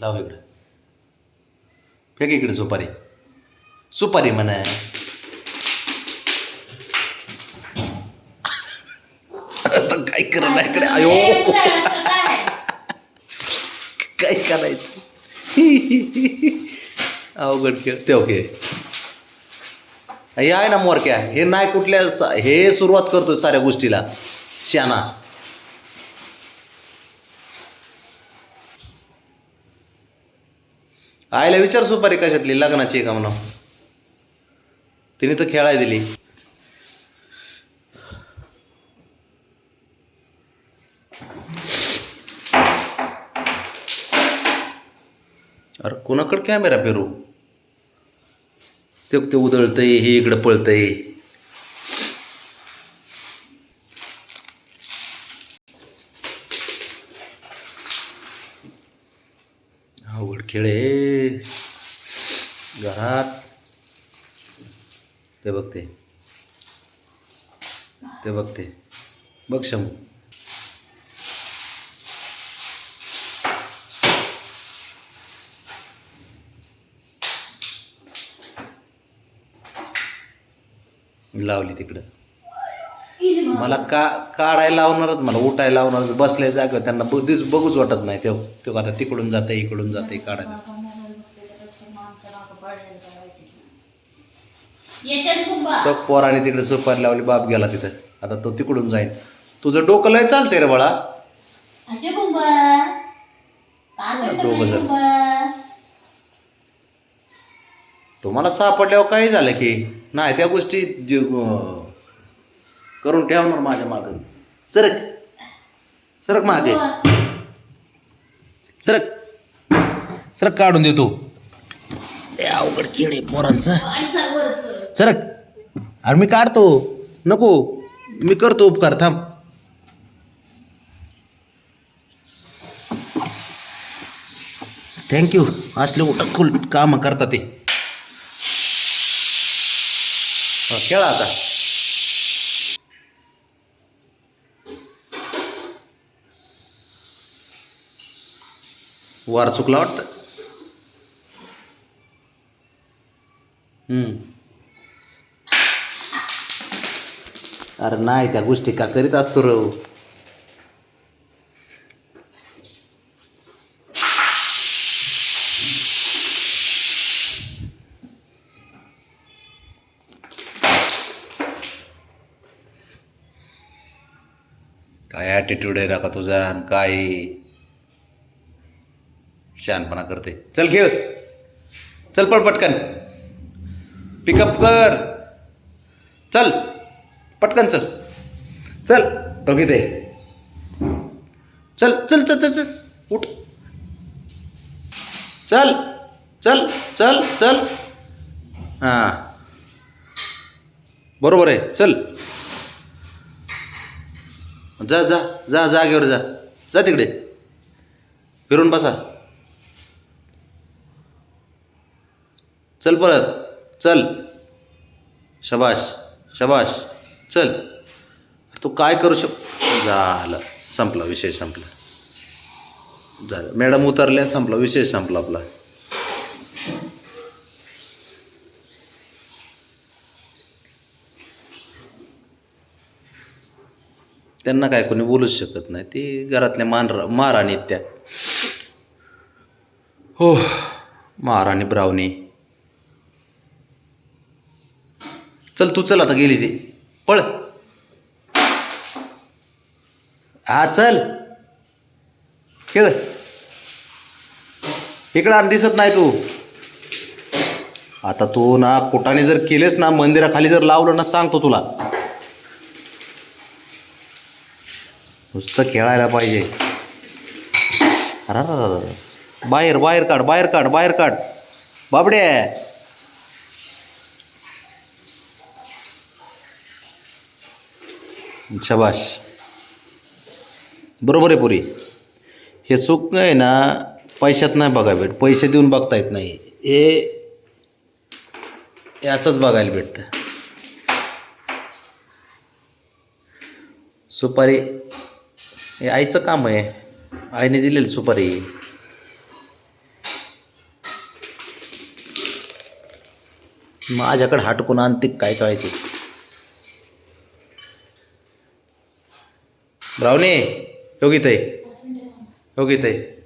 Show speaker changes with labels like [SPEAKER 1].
[SPEAKER 1] लाव इकडं. फेक इकडे सुपारी. सुपारी म्हणा. काय करणार इकडे? अयो. काय? करायचं? अवघड खेळ. ते ओके. हे आहे ना मोरक्या. हे नाही कुठल्या हे सुरुवात करतो साऱ्या गोष्टीला. शाना आईला विचार सुपारी कशातली? लग्नाची का म्हणून? तिने तर खेळाय दिली. अरे कोणाकडे कॅमेरा पेरू ते उदळतंय हे इकडं पळतंय अवघड खेळ. घरात. ते बघते. ते बघते. बघ शंभू. लावली तिकडं. मला का काढायला लावणारच मला उठायला लावणारच बसल्या जागेवर त्यांना दिस बघूच वाटत नाही ते तो आता तिकडून जाते इकडून जाते काढायला. तो पोराने तिकडे सुपारी लावली बाप गेला तिथं. आता तो तिकडून जाईल. तुझं डोकं लय चालतंय रे बाळा. दोघं
[SPEAKER 2] काय
[SPEAKER 1] जण. तुम्हाला सापडल्यावर काय झालं की? नाही त्या गोष्टी करून ठेवणार माझ्या मागं. सरक. सरक मागे. सरक. सरक काढून देतो. अवघड खेळ आहे पोरांचं. सरक. अरे मी काढतो. नको. मी करतो उपकार. थांब. थँक्यू असले उठक काम करता ते. खेळा आता. वार चुकला वाटतं हम्म. अरे नाही त्या गोष्टी का करीत असतो रो काय ॲटिट्यूड आहे का तुझा आणि काय शहाणपणा करते. चल घे चल पळ पटकन. पिकअप कर. चल. पटकन चल. चल. बघी दे चल चल चल चल चल. उठ. चल चल चल चल. हां. बरोबर आहे. चल. जा जा जा जागेवर जा. जा तिकडे. फिरून बसा. चल परत. चल. शबाश शबाश चल. तू काय करू शक? झालं. संपला विषय संपला. झालं. मॅडम उतरल्या संपला. विषय संपला आपला. त्यांना काय कोणी बोलूच शकत नाही. ती घरातल्या मान महाराणी त्या. हो. महाराणी ब्रावणी. चल तू चल आता गेली ती. पळ. हा चल. खेळ. इकडं आणि दिसत नाही तू. आता तू ना कोटाने जर केलेस ना मंदिराखाली जर लावलं ना सांगतो तुला. नुसतं खेळायला पाहिजे. अरे बाहेर बाहेर काढ बाहेर काढ बाहेर काढ. बाबडे शबाश. बरोबर आहे पुरी. हे सुख आहे ना पैशात नाही बघा भेट पैसे देऊन बघता येत नाही. हे असंच बघायला भेटतं. सुपारी हे आईचं काम आहे. आईने दिलेली सुपारी. माझ्याकडे हाटकून आणते काय काय ते. ब्रावणे योगिताई आहे